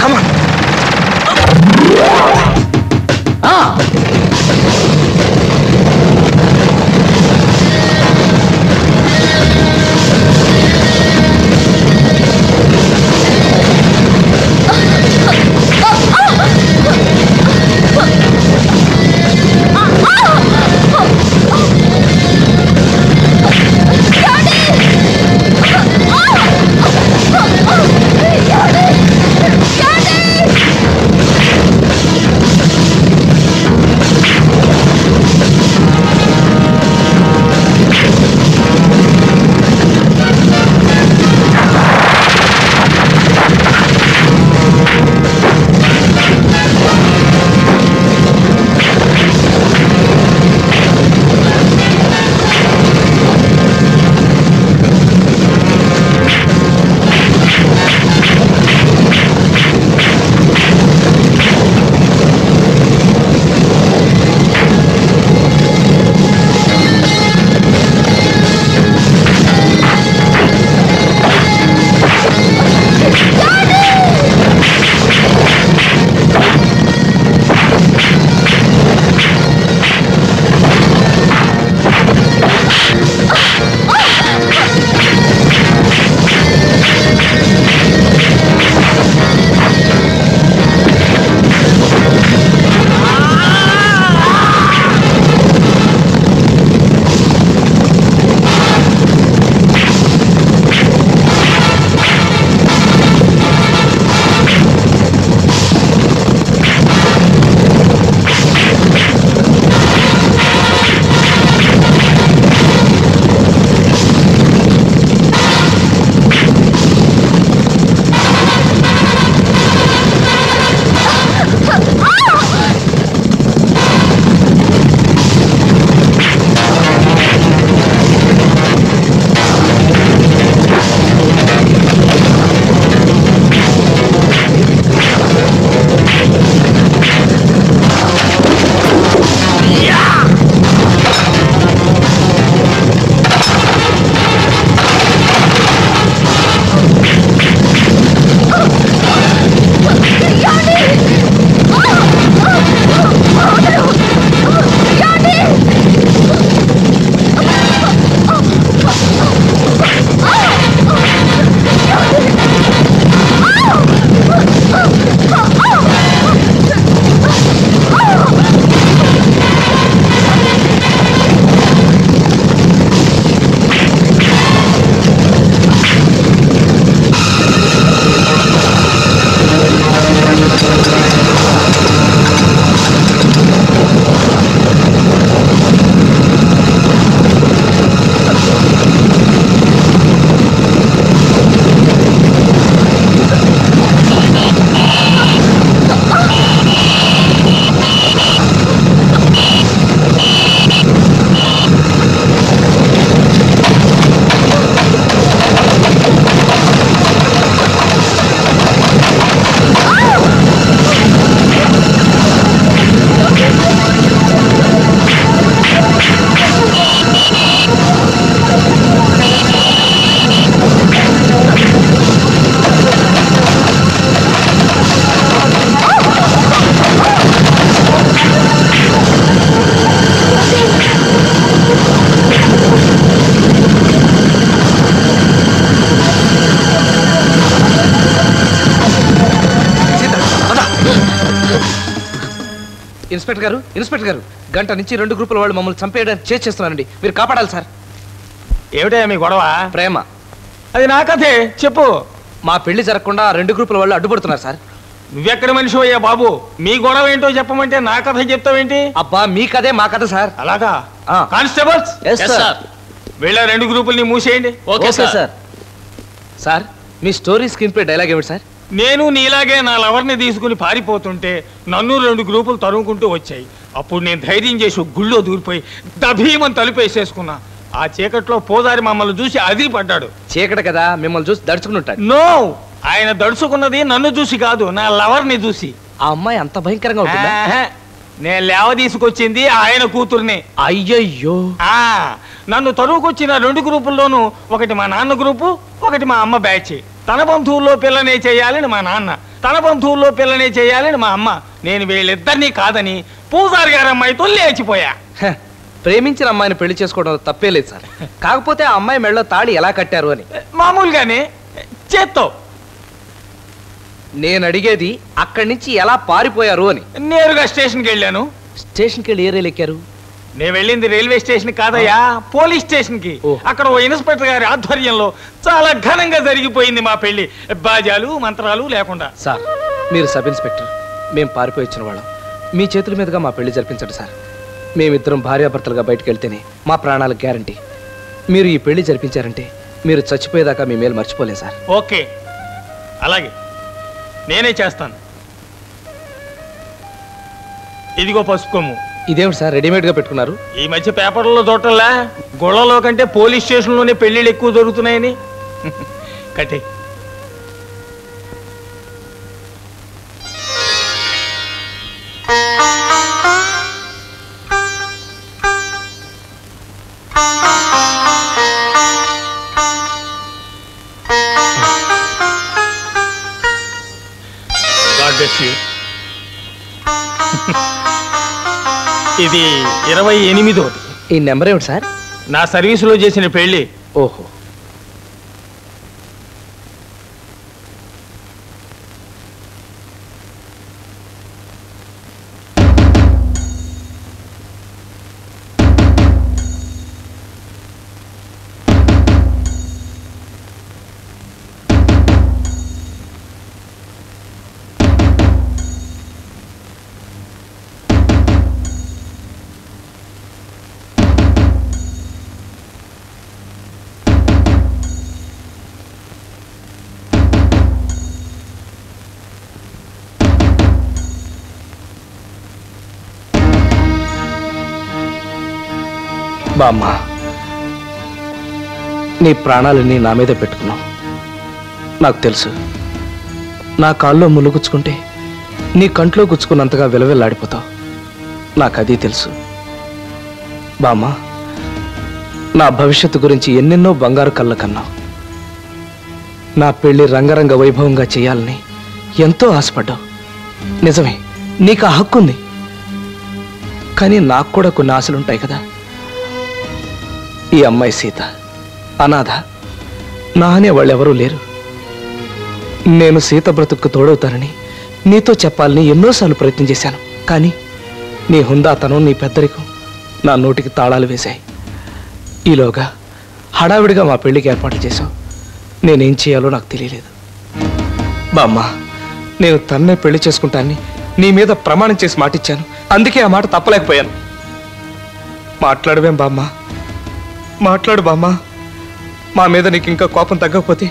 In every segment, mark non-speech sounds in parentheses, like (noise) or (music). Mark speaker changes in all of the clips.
Speaker 1: Come on inspector గారు inspector గారు గంట నుంచి రెండు గ్రూపుల వాళ్ళు మమ్మల్ని చంపేయడానికి చేసి చేస్తున్నారండి. మీరు కాపాడాలి సార్.
Speaker 2: ఏమిటా మీ గొడవ?
Speaker 1: ప్రేమ.
Speaker 2: అది నా కథే. చెప్పు.
Speaker 1: మా పెళ్ళి జరగకుండా రెండు గ్రూపుల వాళ్ళు అడ్డుపడుతున్నారు సార్.
Speaker 2: నువ్వెక్కడ మనిషి అయ్యా బాబు? మీ గొడవ ఏంటో చెప్పమంటే నా కథ చెప్తావేంటి?
Speaker 1: అబ్బా మీ కదే మా కథ సార్.
Speaker 2: అలాగా?
Speaker 1: ఆ.
Speaker 2: కానిస్టేబుల్స్?
Speaker 1: Yes, sir.
Speaker 2: వీళ్ళ రెండు గ్రూపుల్ని మూసేయండి.
Speaker 1: ఓకే సార్ సార్ మీ స్టోరీ స్క్రీన్ పే డైలాగ్ ఏమిటి సార్?
Speaker 2: నేను నీలాగే నా లవర్ని తీసుకుని పారిపోతుంటే నన్ను రెండు గ్రూపులు తరుముకుంటూ వచ్చాయి. అప్పుడు నేను ధైర్యం చేసి గుళ్ళో దూరిపోయి దభీమని తలుపేసేసుకున్నా. ఆ చీకట్లో పోదారి మమ్మల్ని చూసి అదిరి పడ్డాడు
Speaker 1: చీకటి కదా మిమ్మల్ని చూసి దడుచుకుని ఉంటాడు.
Speaker 2: నో! ఆయన దడుచుకున్నది నన్ను చూసి కాదు నా లవర్ని చూసి.
Speaker 1: ఆ అమ్మాయి అంత భయంకరంగా ఉంటుందా?
Speaker 2: ఆహా. నేను లేవ తీసుకొచ్చింది ఆయన కూతుర్ని.
Speaker 1: అయ్యయ్యో!
Speaker 2: ఆ! నన్ను తరువుకొచ్చిన రెండు గ్రూపుల్లోనూ ఒకటి మా నాన్న గ్రూపు ఒకటి మా అమ్మ బ్యాచ్. తన బంధువుల్లో పిల్లనే చేయాలని మా నాన్న తన బంధువుల్లో పిల్లనే చేయాలని మా అమ్మ నేను వీళ్ళిద్దరినీ కాదని పూజారి గారి అమ్మాయితో లేచిపోయా.
Speaker 1: ప్రేమించిన అమ్మాయిని పెళ్ళి చేసుకోవడం తప్పే లేదు సార్. కాకపోతే ఆ అమ్మాయి మెడలో తాళి ఎలా కట్టారు అని.
Speaker 2: మామూలుగానే చేత్తో.
Speaker 1: నేను అడిగేది అక్కడి నుంచి ఎలా పారిపోయారు అని.
Speaker 2: నేరుగా స్టేషన్కి వెళ్ళాను.
Speaker 1: స్టేషన్కి వెళ్ళి ఏ రైలు ఎక్కారు?
Speaker 2: నేను వెళ్ళింది రైల్వే స్టేషన్ కాదయ్యా పోలీస్
Speaker 1: స్టేషన్కి.
Speaker 2: అక్కడ ఓ ఇన్స్పెక్టర్ గారి ఆధ్వర్యంలో చాలా ఘనంగా జరిగిపోయింది మా పెళ్ళి. బాజాలు మంత్రాలు లేకుండా.
Speaker 1: సార్ మీరు సబ్ ఇన్స్పెక్టర్. మేము పారిపోయి వచ్చిన వాళ్ళం. మీ చేతుల మీదుగా మా పెళ్ళి జరిపించండి సార్. మేమిద్దరం భార్యాభర్తలుగా బయటకు వెళ్తేనే మా ప్రాణాలకు గ్యారంటీ. మీరు ఈ పెళ్ళి జరిపించారంటే మీరు చచ్చిపోయేదాకా మీ మేలు మర్చిపోలేదు సార్.
Speaker 2: ఓకే. అలాగే. నేనే చేస్తాను. ఇదిగో పసుపు కొమ్ము.
Speaker 1: ఇదేమిటి సార్ రెడీమేడ్గా పెట్టుకున్నారు?
Speaker 2: ఈ మధ్య పేపర్లో చూడటంలా గొడవలో కంటే పోలీస్ స్టేషన్లోనే పెళ్ళిళ్ళు ఎక్కువ జరుగుతున్నాయని. (laughs) కట్టే. ఇది ఇరవై ఎనిమిదోది.
Speaker 1: ఈ నెంబర్ ఏమిటి సార్?
Speaker 2: నా సర్వీసులో చేసిన పెళ్ళి
Speaker 1: ఓహో. బామ్మ. నీ ప్రాణాలన్నీ నా మీద పెట్టుకున్నావు. నాకు తెలుసు. నా కాల్లో ములుగుచ్చుకుంటే నీ కంట్లో గుచ్చుకున్నంతగా విలవిల్లాడిపోతావు. నాకు అది తెలుసు. బామ్మ నా భవిష్యత్తు గురించి ఎన్నెన్నో బంగారు కళ్ళ కన్నావు నా పెళ్ళి రంగరంగ వైభవంగా చేయాలని ఎంతో ఆశపడ్డావు. నిజమే నీకు ఆ హక్కు ఉంది కానీ నాకు కూడా కొన్ని ఆశలుంటాయి కదా. ఈ అమ్మాయి సీత. అనాథ. నా అనే వాళ్ళెవరూ లేరు. నేను సీత బ్రతుక్కు తోడవుతానని నీతో చెప్పాలని ఎన్నోసార్లు ప్రయత్నం చేశాను. కానీ నీ హుందాతనం నీ పెద్దరికం నా నోటికి తాళాలు వేశాయి. ఈలోగా హడావిడిగా మా పెళ్ళికి ఏర్పాట్లు చేశావు. నేనేం చేయాలో నాకు తెలియలేదు. బామ్మ నేను తన్నే పెళ్ళి చేసుకుంటానని నీ మీద ప్రమాణం చేసి మాటిచ్చాను. అందుకే ఆ మాట తప్పలేకపోయాను. మాట్లాడవేం బామ్మ మాట్లాడు బామ్మ. మా మీద నీకు ఇంకా కోపం తగ్గకపోతే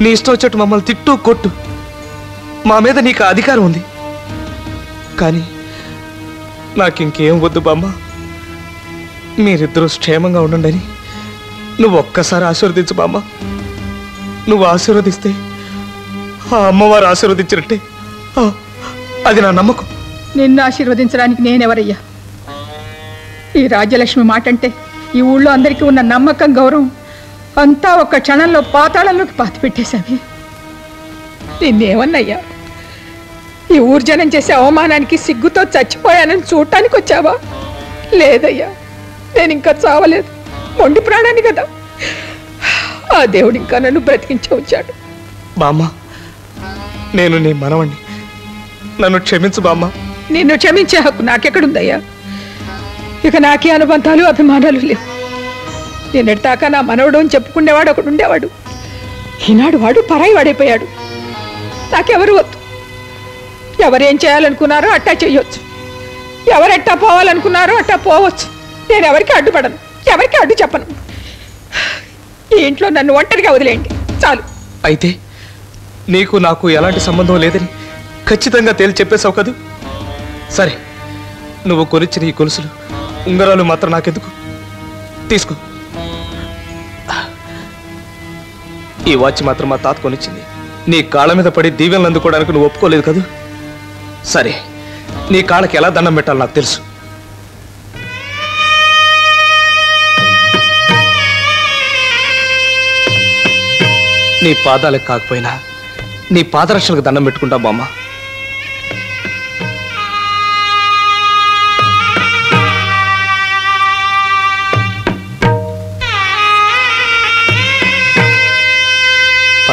Speaker 1: నీ ఇష్టం వచ్చేట్టు మమ్మల్ని తిట్టు కొట్టు. మా మీద నీకు అధికారం ఉంది. కానీ నాకు ఇంకేం వద్దు బామ్మ. మీరిద్దరూ క్షేమంగా ఉండండి నువ్వు ఒక్కసారి ఆశీర్వదించు బామ్మ. నువ్వు ఆశీర్వదిస్తే ఆ అమ్మవారు ఆశీర్వదించినట్టే. అది నా నమ్మకం.
Speaker 3: నిన్ను ఆశీర్వదించడానికి నేనెవరయ్యా? ఈ రాజ్యలక్ష్మి మాట అంటే ఈ ఊళ్ళో అందరికీ ఉన్న నమ్మకం గౌరవం అంతా ఒక్క క్షణంలో పాతాళంలోకి పాతి పెట్టేశావి నిన్నేమన్నయ్యా? ఈ ఊరు జనం చేసే అవమానానికి సిగ్గుతో చచ్చిపోయానని చూడటానికి వచ్చావా? లేదయ్యా నేను ఇంకా చావలేదు. మొండి ప్రాణాన్ని కదా. ఆ దేవుడు ఇంకా నన్ను బ్రతికించే వచ్చాడు.
Speaker 1: బామ్మ నేను నీ మనవణ్ణి. నన్ను క్షమించు బామ్మ.
Speaker 3: నిన్ను క్షమించే హక్కు నాకెక్కడుందయ్యా? ఇక నాకే అనుబంధాలు అభిమానాలు లేవు. నిన్నటిదాకా నా మనవడు అని చెప్పుకునేవాడు ఒకడు ఉండేవాడు. ఈనాడు వాడు పరాయి వాడైపోయాడు. నాకెవరు వద్దు. ఎవరేం చేయాలనుకున్నారో అట్టా చేయొచ్చు. ఎవరెట్టా పోవాలనుకున్నారో అట్టా పోవచ్చు. నేను ఎవరికి అడ్డుపడను ఎవరికి అడ్డు చెప్పను. ఈ ఇంట్లో నన్ను ఒంటరిగా వదిలేయండి. చాలు.
Speaker 1: అయితే నీకు నాకు ఎలాంటి సంబంధం లేదని ఖచ్చితంగా తేల్చి చెప్పేశావు కదూ? సరే నువ్వు కొనిచ్చిన ఈ గొలుసులు ఉంగరాలు మాత్రం నాకెందుకు? తీసుకో. ఈ వాచ్ మాత్రం మా తాత కొనిచ్చింది. నీ కాళ్ళ మీద పడి దీవెనలు అందుకోవడానికి నువ్వు ఒప్పుకోలేదు కదూ? సరే నీ కాళ్ళకి ఎలా దండం పెట్టాలో నాకు తెలుసు. నీ పాదాలకు కాకపోయినా నీ పాదరక్షలకు దండం పెట్టుకుంటా బామ్మ.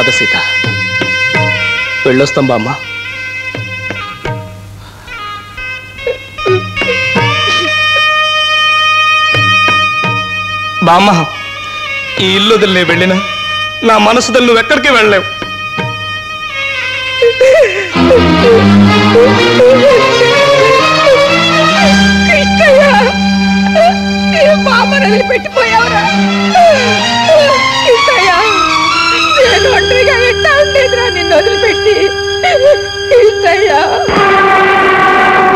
Speaker 1: పద సీత. వెళ్ళొస్తాం బామ్మ. బామ్మ ఈ ఇల్లు వదిలి వెళ్ళిన వెళ్ళినా? నా మనసు వదిలి నువ్వు ఎక్కడికి వెళ్ళలేవు.
Speaker 3: పెట్టిపోయా